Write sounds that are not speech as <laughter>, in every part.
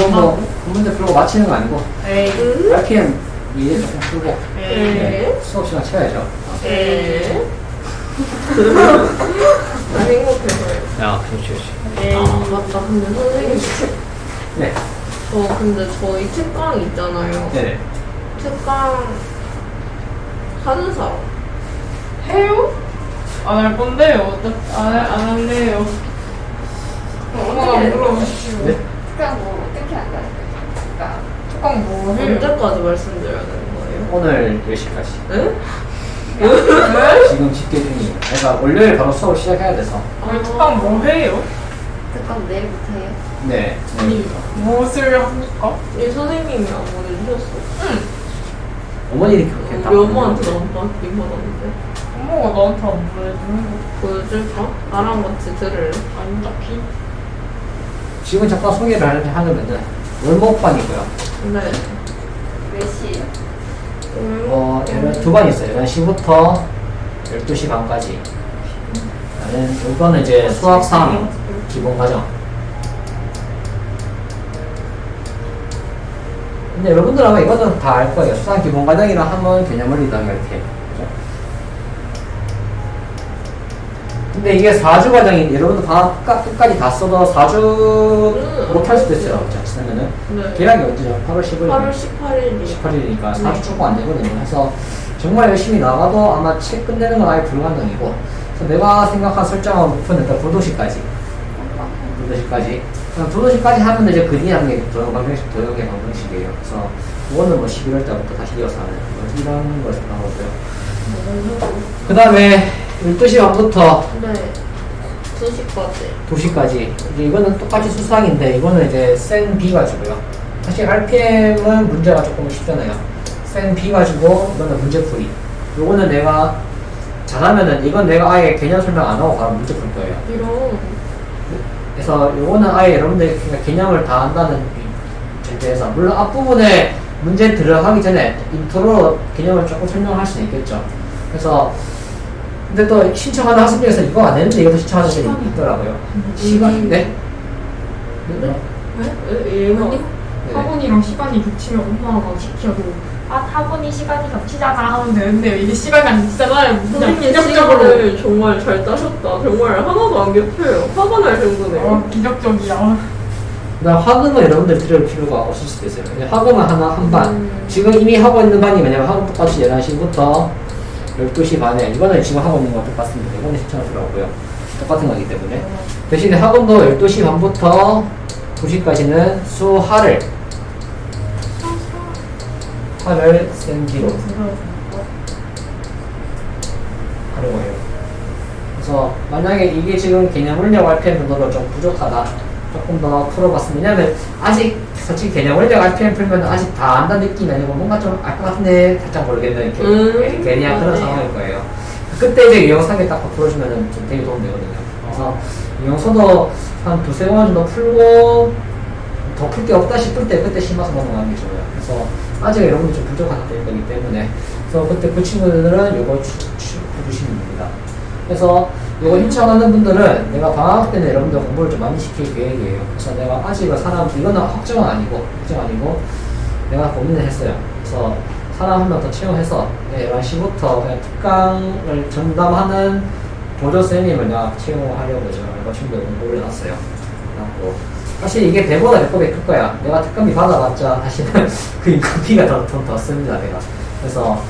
이건 뭐 문제 풀고 마치는 거 아니고 에이. RPM 위에 조금 풀고 에이. 네, 수업 시간 채워야죠. 에이. 나 행복해서요. 야, 그렇지, 그렇지. 에이. 아, 맞다. 근데 선생님, 네, 저 근데 저희 특강 있잖아요. 네 네. 특강 하는 사람. 해요? 안 할 건데요. 안, 할- 안 할래요. 엄마가 물어보시고. 네. 특강 뭐 어떻게 한다는 거예요? 그러니까 특강 뭐 해요? 언제까지 말씀드려야 되는 거예요? 오늘 10시까지. 응? 네? 지금 집계 중이에요. 그러니까 월요일 바로 수업 시작해야 돼서. 우리 특강 뭐 해요? 특강 내일부터 해요? 네. 아니, 무엇을 합니까? 이 선생님이 안 보내주셨어. 어머니들이 그렇게 딱. 우리 엄마한테 안 받긴 받았는데. 엄마가 나한테 안 보내주는 거 보여줄까? 나랑 같이 들을래? 아니, 딱히. 지금 잠깐 소개를 하려- 하려면은 월목반이고요. 네. 몇 시에요? 어, 두반 있어요. 11시부터 12시 반까지. 나는 이거는 이제 수학 3 기본 과정. 근데 여러분들 아마 이거는 다 알 거예요. 수학 기본 과정이라 하면 개념원리다 이렇게. 그죠? 근데 이게 4주 과정이 여러분들 다 끝까- 끝까지 다 써도 4주 못 할 수도 있어요. 자, 쓰면은 네. 계약이 언제죠? 8월 15일. 8월 18일이요. 18일이니까 네. 4주 초과 안 되거든요. 그래서 정말 열심히 나가도 아마 책 끝내는 건 아예 불가능이고 그래서 내가 생각한 설정한 목표는 일단 부도시까지 부도시까지 부도시까지 하면 이제 그 뒤에 하는 게 도형 방정식, 도형의 방정식이에요. 그래서 그거는 뭐 11월 달부터 다시 이어서 하는 뭐 이런 걸 생각하고요. 그 다음에 12시 반부터 네. 2시까지. 2시까지. 이제 이거는 똑같이 수상인데 이거는 이제 센 B 가지고요. 사실 RPM은 문제가 조금 쉽잖아요. 센 B 가지고 이거는 문제 풀이. 요거는 내가 잘하면은 이건 내가 아예 개념 설명 안 하고 바로 문제 풀 거예요. 이런. 그래서 요거는 아예 여러분들이 그냥 개념을 다 안다는 전제에서 물론 앞부분에 문제 들어가기 전에 인트로 개념을 조금 설명할 수는 있겠죠. 그래서 근데 또 신청하는 학생 중에서 이거 안 했는데 이것도 신청하는 분이 있더라고요 시간 네? 네? 네? 예원이? 네. 학원이랑 시간이 겹치면 엄마가 시켜도 아 학원이 시간이 겹치잖아 하면 되는데 이게 시간이 안 겹치잖아요. 그냥 선생님 기적적으로 시간을 정말 잘 따셨다. 정말 하나도 안 겹쳐요. 화가 날 정도네요. 어, 기적적이야. 그다음 학음은 여러분들 들을 필요가 없을 수도 있어요. 그냥 학음은 하나 한 반. 음. 지금 이미 하고 있는 반이 뭐냐면 학음 똑같이 11시부터 12시 반에 이거는 지금 하고 있는 거 똑같습니다. 이거는 신청하더라고요. 똑같은 거기 때문에 대신에 학음도 12시 반부터 2시까지는 수하를 하를 센지로 하려고 해요. 그래서 만약에 이게 지금 개념 원력 RPM 정도로 좀 부족하다. 조금 더 풀어봤으면 왜냐면 아직 솔직히 개념 원력 RPM 풀면 아직 다 안다는 느낌이 아니고 뭔가 좀 알 것 같은데 살짝 모르겠는 이렇게 음. 괜히 한 그런 맞아요. 상황일 거예요. 그때 이제 유형상에 딱 풀어주면 좀 되게 도움 되거든요. 그래서 유형서도 한 두세 번 정도 풀고 더 풀 게 없다 싶을 때 그때 심어서 넘어가는 게 좋아요. 그래서 아직 여러분이 좀 부족한 상태일 거기 때문에 그래서 그때 그 친구들은 요거 해주시면 됩니다. 그래서 이거 신청하는 분들은 내가 방학 때는 여러분들 공부를 좀 많이 시킬 계획이에요. 그래서 내가 아직 은 사람 이거는 확정은 아니고 확정 아니고 내가 고민을 했어요. 그래서 사람 한 명 더 채용해서 네, 11시부터 그냥 특강을 전담하는 보조 쌤님을 내가 채용하려고 지금 알바 공부를 해놨어요. 그래갖고 사실 이게 배보다 배꼽이 클 거야. 내가 특강비 받아봤자 사실은 <laughs> 그 인건비가 더, 더, 더 씁니다, 내가. 그래서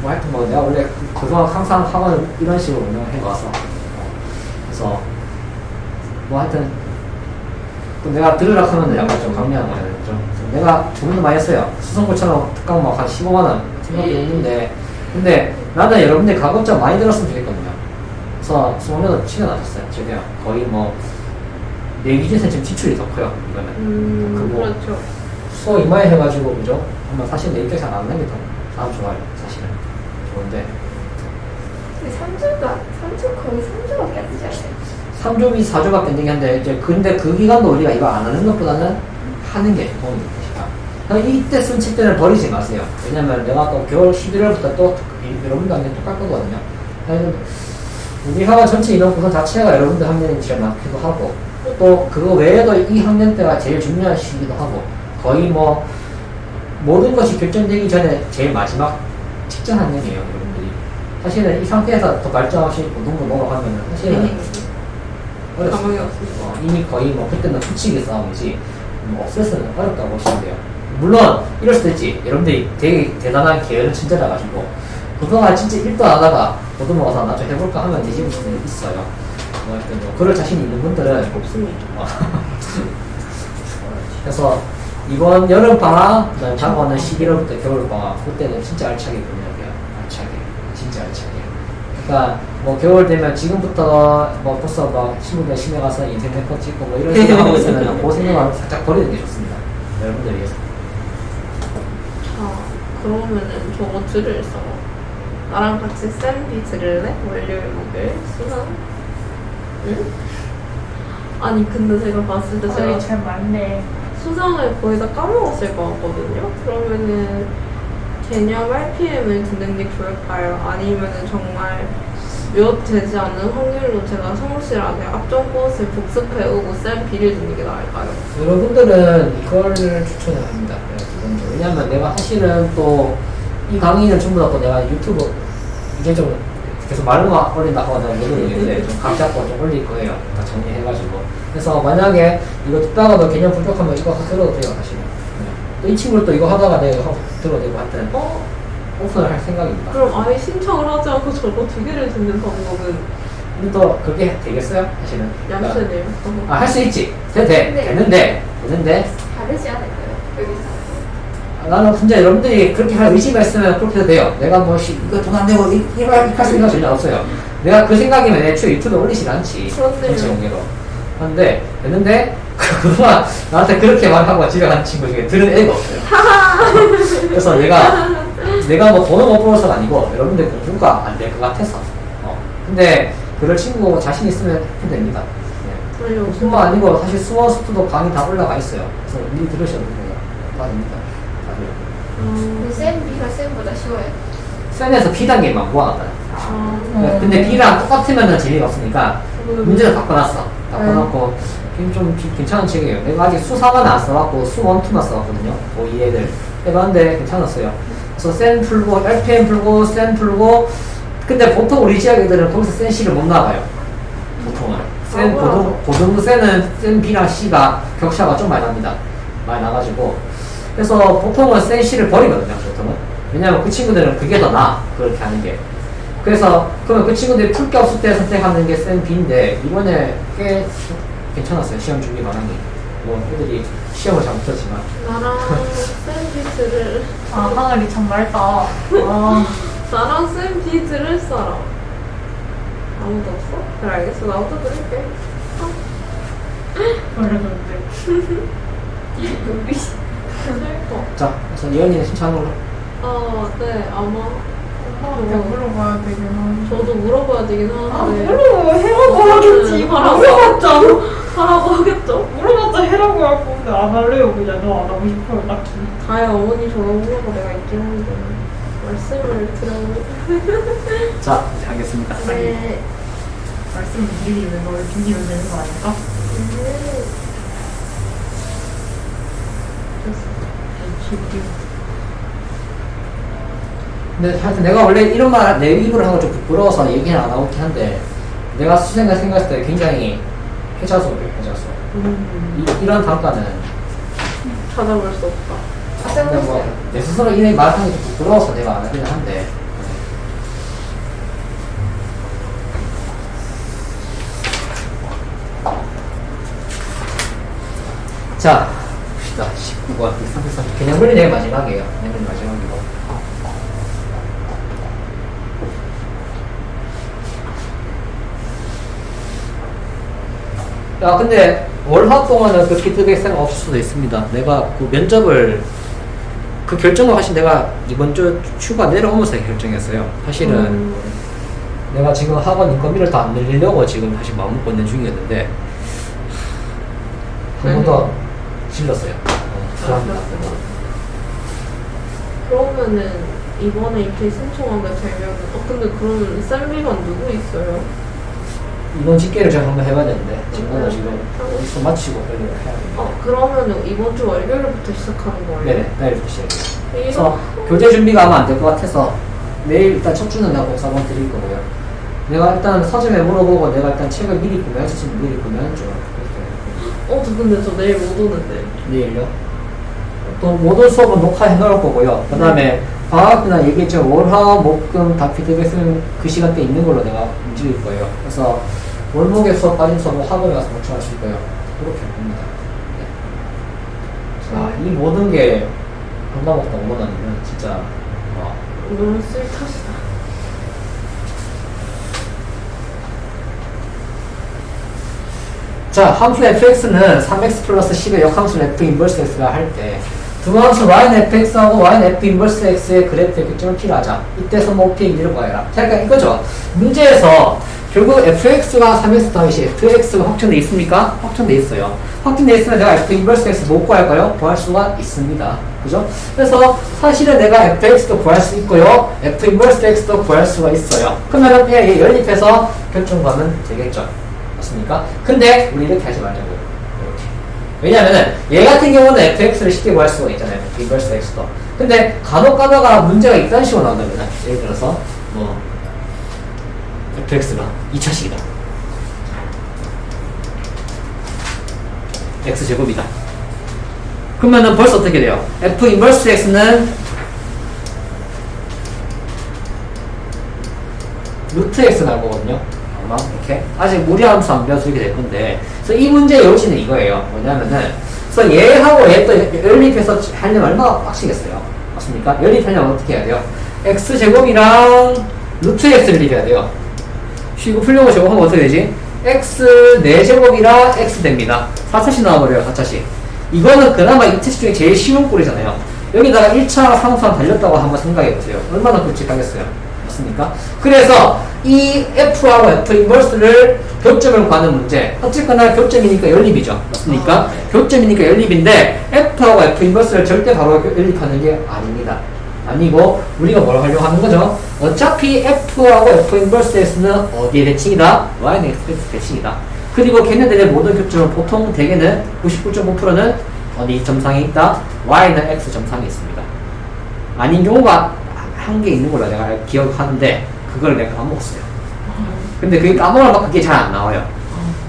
뭐 하여튼 뭐 내가 원래 그동안 항상 학원을 이런 식으로 운영해 와서. 그래서 뭐 하여튼 또 내가 들으라 하면 약간 좀 강요하는 거예요 좀, 좀 내가 고민도 많이 했어요. 수성고처럼 특강 막 한 15만 원 생각이 있는데. 근데 나는 여러분들 가급적 많이 들었으면 좋겠거든요. 그래서 수업료도 치켜나셨어요 최대한 거의 뭐 내 기준에서 지금 지출이 더 커요 이거는 음, 그렇죠. 수업 이마에 해가지고 그죠? 한번 사실 내 입장에서 안 하는 게더 사람 좋아요 좋은데. 근데 3주가 3주 거의 3주밖에 안 되지 않아요? 3조비 4조밖에 안 되긴 한데 이제 근데 그 기간도 우리가 이거 안 하는 것보다는 하는 게 도움이 그냥 이때 쓴 책들은 버리지 마세요. 왜냐면 내가 또 겨울 11월부터 또 이- 여러분들 학년 똑같 거거든요. 그래서 우리 학원 전체 인원 구성 자체가 여러분들 학년이 제일 많기도 하고 또 그거 외에도 이 학년 때가 제일 중요한 시기도 하고 거의 뭐 모든 것이 결정되기 전에 제일 마지막 직전 학년이에요 여러분들이 사실은 이 상태에서 더 발전 없이 고등부 넘어가면 사실은 어렵습니다 가망이 없습니다. 어, 이미 거의 뭐 그때는 후치기 싸움이지 뭐 없애서는 어렵다고 보시면 돼요 물론 이럴 수도 있지 여러분들이 되게 대단한 게으른 친절해 가지고 그동안 진짜 일도 안 하다가 가서 나중에 해볼까 하면 되시는 분들이 있어요 뭐 하여튼 뭐 그럴 자신 있는 분들은 없습니다. 어. <laughs> 그래서 이번 여름 방학, 그 다음 다가오는 11월부터 겨울 방학, 그때는 진짜 알차게 보내야 돼요. 알차게, 진짜 알차게. 그러니까 뭐 겨울 되면 지금부터 뭐 벌써 막 친구들 심해 가서 인생 래퍼 찍고 뭐 이런 생각하고 있으면 <laughs> 그 생각을 살짝 버리는 게 좋습니다. 여러분들 위해서. 아, 그러면은 저거 들을 써. 나랑 같이 샌디 들을래? 월요일, 목요일, 수능? 응? 아니, 근데 제가 봤을 때 제가 잘 맞네. 수상을 거의 다 까먹었을 것 같거든요. 그러면은 개념 RPM을 듣는 게 좋을까요? 아니면은 정말 몇 되지 않는 확률로 제가 성실하게 앞전 코र्스를 복습해오고 쌤 B를 듣는 게 나을까요? 여러분들은 이거를 추천을 합니다. 네. 왜냐면 내가 사실은 또이 강의는 전부 다 또 내가 유튜브 이제 좀 계속 말로만 올린다고 하는 모르겠는데 좀각 잡고 좀 올릴 거예요. 다 정리해가지고. 그래서 만약에 이거 듣다가도 개념 부족하면 이거 들어도 돼요, 사실은. 네. 또이 친구를 또 이거 하다가 내가 이거 들어도 되고 하여튼 어? 오픈을 할 생각입니다. 그럼 아예 신청을 하지 않고 저거 두 개를 듣는 방법은 근데 또 그게 되겠어요? 사실은. 그러니까 얌전해요. 아, 할 수 있지. 돼, 돼. 네. 되는데, 되는데, 다르지 않을까요? 나는 진짜 여러분들이 그렇게 할 의지가 있으면 그렇게 해도 돼요. 내가 뭐, 씨, 이거 돈 안 내고 이- 이거 할 생각 전혀 없어요. 내가 그 생각이면 애초에 유튜브에 올리진 않지. 그렇네요. 전체 공개로. 하는데, 됐는데, 그동안 나한테 그렇게 말하고 집에 간 친구 중에 들은 애가 없어요. <laughs> 그래서 내가, 내가 뭐 돈을 못 벌어서가 아니고, 여러분들 공부가 안 될 것 같아서. 어. 근데, 그럴 친구 자신 있으면 해도 됩니다. 네. 뿐만 아니고 사실 수원 스투도 강의 다 올라가 있어요. 그래서 미리 들으셔도 돼요. 다 됩니다. 음, 쌤 B가 쌤보다 쉬워요. 쌤에서 B 단계만 모아놨다. 아, 네, 근데 B랑 똑같으면 재미가 없으니까 문제를 바꿔놨어. 바꿔놨고 이게 좀 기- 괜찮은 책이에요. 내가 아직 수3은 안 써갖고 수1, 2만 써봤거든요. 고2 애들. 해봤는데 괜찮았어요. 그래서 센 풀고, RPM 풀고, 센 풀고 근데 보통 우리 지역 애들은 거기서 센 C를 못 나가요. 보통은. 센, 아, 고등, 고등 센은 센 B랑 C가 격차가 좀 많이 납니다. 많이 나가지고. 그래서 보통은 센 C를 버리거든요, 보통은. 왜냐면 그 친구들은 그게 더 나아. 그렇게 하는 게. 그래서 그러면 그 친구들이 풀게 없을 때 선택하는 게 센 B인데 이번에 꽤 괜찮았어요 시험 준비 반응이 뭐 애들이 시험을 잘 못했지만 나랑 샌비트를 아, 하늘이 참 맑다. 아, 나랑 쌤 B 들을 사람 아무도 없어? 그래 알겠어 나부터 들을게 그러는 <laughs> 데. 어, 자 그래서 예언이는 신청으로 아, 네 아마 엄마한테 물어봐야 되긴 저도 물어봐야 되긴 아, 하는데 물어 해라고 하겠지. 물어봤자. 하라고 하겠죠? 물어봤자 해라고 할 건데 안 할래요. 그냥 너 안 하고 싶어요. 딱히. 다혜 어머니 저런 물어봐 내가 있긴 한데 말씀을 들어 <laughs> 자 이제 하겠습니다 네. 말씀 드리면 널 죽이면 되는 거 아닐까? 근데 하여튼 내가 원래 이런 말 내 입으로 하는 거좀 부끄러워서 얘기는 안 하고 있긴 한데 내가 수생각 생각했을 때 굉장히 해자소예요 해자소 음, 이, 이런 단가는 찾아볼 수 없다. 근데 뭐내 스스로 이런 말하는 게좀 부끄러워서 내가 안 하기는 한데. 자 봅시다 19번 330 개념분리 내일 마지막이에요. 개념분리 마지막이고. 야 근데 월화 동안은 그렇게 뜨게 생각 없을 수도 있습니다. 내가 그 면접을 그 결정을 사실 내가 이번 주 휴가 내려오면서 결정했어요. 사실은 음, 내가 지금 학원 인건비를 더안 늘리려고 지금 다시 마음 먹고 있는 중이었는데 한 번더 질렀어요. 어, 죄송합니다. 그러면은 이번에 이렇게 신청하게 되면 어 근데 그러면 쌤비가 누구 있어요? 이번 집계를 제가 한번 해봐야 되는데 지금은 지금 어디서 마치고 빨리 해야 됩니다. 어 그러면 이번 주 월요일부터 시작하는 거예요? 네네, 내일부터 시작해요. 이거 그래서 교재 준비가 아마 안 될 것 같아서 내일 일단 첫 주는 내가 복사 한번 드릴 거고요. 내가 일단 서점에 물어보고 내가 일단 책을 미리 구매할 수 있으면 미리 구매하는 쪽 그렇게 어, 저 근데 저 내일 못 오는데. 내일요. 또 모든 수업은 녹화해 놓을 거고요. 그 다음에 방학 때나 얘기했죠. 월화, 목 금 다 피드백은 그 시간대 있는 걸로 내가 움직일 거예요. 그래서 월목에 수업 빠진 수업은 학원에 가서 목청하실 거예요. 그렇게 봅니다. 네. 아, 이 모든 게 한방먹다 오원하면 진짜 와, 너무 쓸데없다. 자, 함수 fx는 3x 플러스 10의 역함수 f 인버스 x가 할때 두 함수 y는 fx하고 y는 f 인버스 x의 그래프의 교점을 필요하자. 이때 선모피의 길이를 구하여라. 자, 그러니까 이거죠. 문제에서 결국 fx가 3x 더하기 10, fx가 확정돼 있습니까? 확정돼 있어요. 확정돼 있으면 내가 f 인버스 x 못 구할까요? 구할 수가 있습니다. 그죠? 그래서 사실은 내가 fx도 구할 수 있고요. f 인버스 x도 구할 수가 있어요. 그러면 그냥 얘 연립해서 결정 구하면 되겠죠. 맞습니까? 근데 우리 이렇게 하지 말자고요. 이렇게. 왜냐면은 얘 같은 경우는 fx를 쉽게 구할 수가 있잖아요. 인버스 x도. 근데 간혹 가다가 문제가 이딴 식으로 나온다면 예를 들어서 뭐 fx가 2차식이다. x제곱이다. 그러면은 벌써 어떻게 돼요? f 인버스 x는 루트 x 나올 거거든요. 아마 이렇게 아직 무리함수 안 배워서 이렇게 될 건데 그래서 이 문제의 요지는 이거예요. 뭐냐면은 그래서 얘하고 얘 또 연립해서 하려면 얼마나 빡시겠어요. 맞습니까? 연립하려면 어떻게 해야 돼요? x 제곱이랑 루트 x를 연립해야 돼요. 쉬고 풀려고 제곱하면 어떻게 되지? x 4제곱이라 x 됩니다. 4차씩 나와버려요. 4차씩. 이거는 그나마 2차식 중에 제일 쉬운 꼴이잖아요. 여기다가 1차 상수함 달렸다고 한번 생각해보세요. 얼마나 굵직하겠어요. 맞습니까? 그래서 이 F하고 F 인버스를 교점을 구하는 문제. 어쨌거나 교점이니까 연립이죠. 맞습니까? 아, 네. 교점이니까 연립인데 F하고 F 인버스를 절대 바로 연립하는 게 아닙니다. 아니고 우리가 뭘 하려고 하는 거죠? 어차피 F하고 F 인버스 S는 어디에 대칭이다? Y는 X 대칭이다. 그리고 걔네들의 모든 교점은 보통 대개는 99.5%는 어디 점상에 있다? Y는 X 점상에 있습니다. 아닌 경우가 한개 있는 걸로 내가 기억하는데 그걸 내가 까먹었어요. 근데 그게 까먹을 만큼 그게 잘 안 나와요.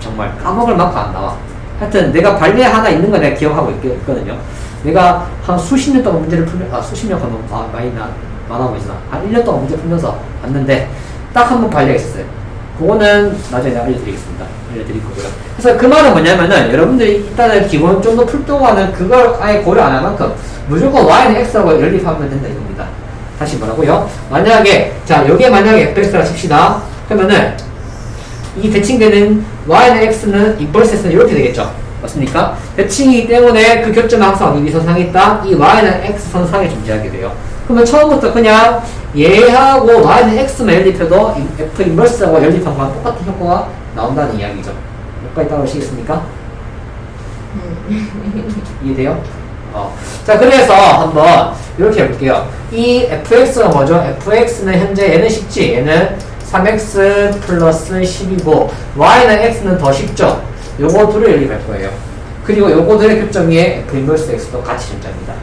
정말 까먹을 만큼 안 나와. 하여튼 내가 발레 하나 있는 거 내가 기억하고 있, 있거든요. 내가 한 수십 년 동안 문제를 풀면 아 수십 년 가면 아, 많이 나 많아 보이잖아. 한 1년 동안 문제 풀면서 봤는데 딱 한 번 발레가 있었어요. 그거는 나중에 내가 알려드리겠습니다. 알려드릴 거고요. 그래서 그 말은 뭐냐면은 여러분들이 일단은 기본적으로 풀 동안은 그걸 아예 고려 안 할 만큼 무조건 y는 x라고 연립하면 된다 이겁니다. 다시 뭐라고요? 만약에 자 여기에 만약에 fx라 칩시다. 그러면은 이 대칭되는 y는 x는 x는 이렇게 되겠죠. 맞습니까? 대칭이기 때문에 그 교점은 항상 이 선상에 있다. 이 y는 x 선상에 존재하게 돼요. 그러면 처음부터 그냥 얘하고 y는 x만 연립해도 이 f 인버스하고 연립한 거랑 똑같은 효과가 나온다는 이야기죠. 여기까지 따라오시겠습니까? 이해돼요? 어. 자, 그래서 한번 이렇게 해볼게요. 이 fx가 뭐죠? fx는 현재 얘는 쉽지. 얘는 3x 플러스 10이고 y는 x는 더 쉽죠. 요거 둘을 연립할 거예요. 그리고 요거들의 교점 위에 f 인버스 x도 같이 존재합니다.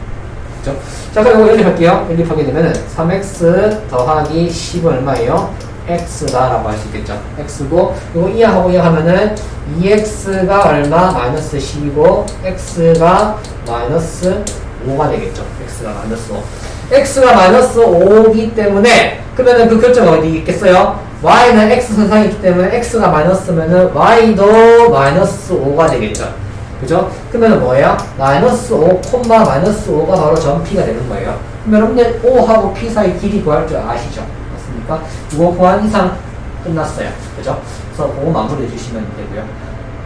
그죠? 자, 그럼 이거 연립할게요. 연립하게 되면은 3x 더하기 10은 얼마예요? X다라고 할 수 있겠죠. x고 이거 이하고 이하하면은 2x가 얼마? 마이너스 10이고 x가 마이너스 5가 되겠죠. x가 마이너스 5. x가 마이너스 5이기 때문에 그러면은 그 교점이 어디 있겠어요? y는 x 선상이 있기 때문에 x가 마이너스면은 y도 마이너스 5가 되겠죠. 그죠? 그러면 뭐예요? 마이너스 5, 콤마 마이너스 5가 바로 전 P가 되는 거예요. 여러분들 5하고 P 사이 길이 구할 줄 아시죠? 맞습니까? 이거 구한 이상 끝났어요. 그죠? 그래서 그거 마무리해 주시면 되고요.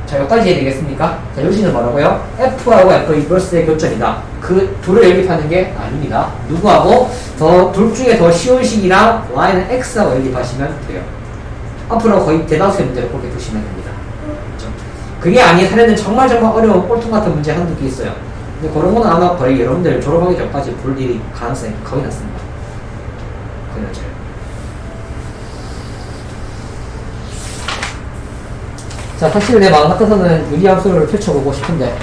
자, 여기까지 이해되겠습니까? 자, 요지는 뭐라고요? F하고 F 인버스의 교점이다. 그 둘을 연립하는 게 아닙니다. 누구하고? 더, 둘 중에 더 쉬운 식이랑 Y는 X하고 연립하시면 돼요. 앞으로 거의 대다수의 문제를 그렇게 두시면 됩니다. 그죠? 그게 아닌 사례는 정말 정말 어려운 꼴통 같은 문제 한두 개 있어요. 근데 그런 거는 아마 거의 여러분들 졸업하기 전까지 볼 일이 가능성이 거의 낮습니다. 거의 낮아요. 자, 사실 내 마음 같아서는 유리함 수를 펼쳐보고 싶은데.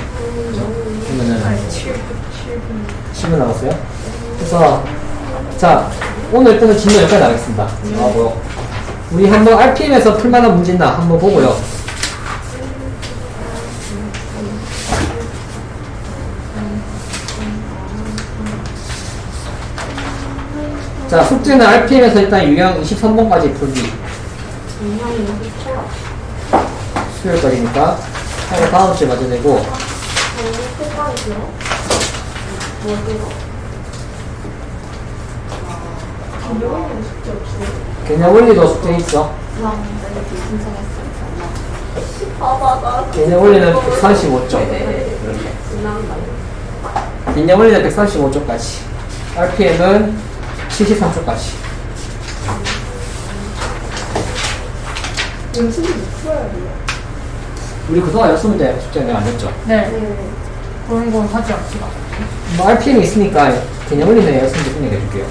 그죠? 그러면은. 아니 7분 7분 10분 남았어요. 그래서 자 오늘 일단은 진도 여기까지 나가겠습니다. 나오고요. 우리 한번 RPM에서 풀만한 문제 있나 한번 보고요. 자 숙제는 RPM에서 일단 유형 23번까지 풀기. 수요일까지니까 하고 다음 주에 맞아야 되고. 개념 원리도 숙제 있어. 개념 원리는 135점. 이렇게. 지난달. 개념 원리는 135쪽까지. RPM은 73쪽까지. 음식이 풀어야 돼요. 우리 그동안 였으면 숙제 내가 안 냈죠. 네 네. 그런 건 하지 않습니다 뭐 RPM이 있으니까 개념 원리는 였으면 끝내 해줄게요.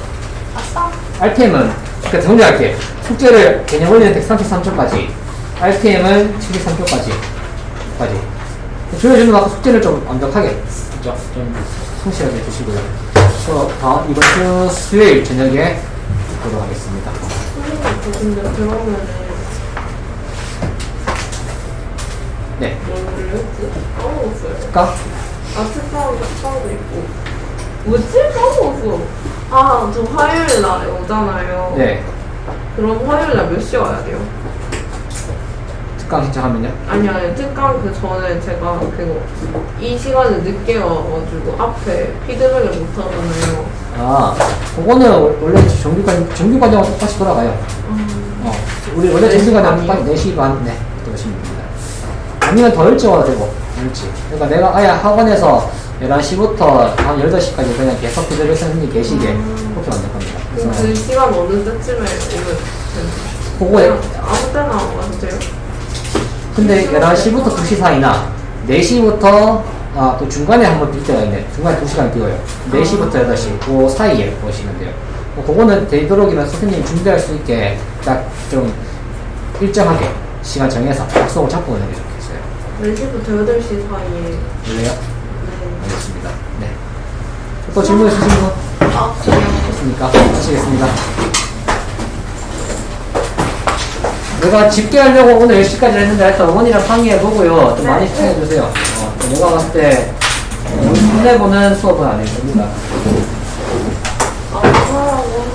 아싸. RPM은 그러니까 정리할게. 숙제를 개념 원리는 133쪽까지. RPM은 73쪽까지. 까지. 조여주는 만큼 숙제를 좀 완벽하게 그죠? 좀 성실하게 해주시고요. 그래서 다음 이번 주 수요일 저녁에 보도록 하겠습니다. 선생님, 근데 그러면은 네. 뭘 했지? 까먹었어요. 할까? 아, 특강, 특강도 있고. 뭐지? 까먹었어. 아, 저 화요일 날에 오잖아요. 네. 그럼 화요일 날 몇 시에 와야 돼요? 특강 신청하면요? 아니, 아니, 특강 그 전에 제가 그거, 이 시간에 늦게 와가지고 앞에 피드백을 못 하잖아요. 아, 그거는 월- 원래 정규과정, 정규과정과 똑같이 돌아가요. 어, 우리 원래 네 정규과정 시 똑같이 4시 반, 네, 들어오시면 됩니다. 아니면 더 일찍 와도 되고, 일찍. 그러니까 내가 아예 학원에서 11시부터 한 8시까지 그냥 계속 피드백 선생님이 계시게, 그렇게 만들 겁니다. 그럼 그래서, 그 시간 어느 때쯤에 오면 되나요? 그거에, 아무 때나 와도 돼요? 근데 11시부터 2시 사이나, 4시부터, 아, 또 중간에 한번 뛸 때가 있네. 중간에 2시간 뛰어요. 4시부터 8시, 그 사이에 보시면 돼요. 뭐 그거는 되도록이면 선생님이 준비할 수 있게 딱 좀 일정하게 시간 정해서 약속을 잡고 오는 게 좋겠어요. 4시부터 8시 사이에. 그래요? 네. 알겠습니다. 네. 또 질문 있으신 분? 아, 그냥. 없습니까? 하시겠습니다. 내가 집계하려고 오늘 10시까지 했는데 하여튼 어머니랑 상의해보고요. 좀 많이 시청해주세요. 어, 또 내가 봤을 때 어, 손해보는 수업은 아닐 겁니다. 아, 하라고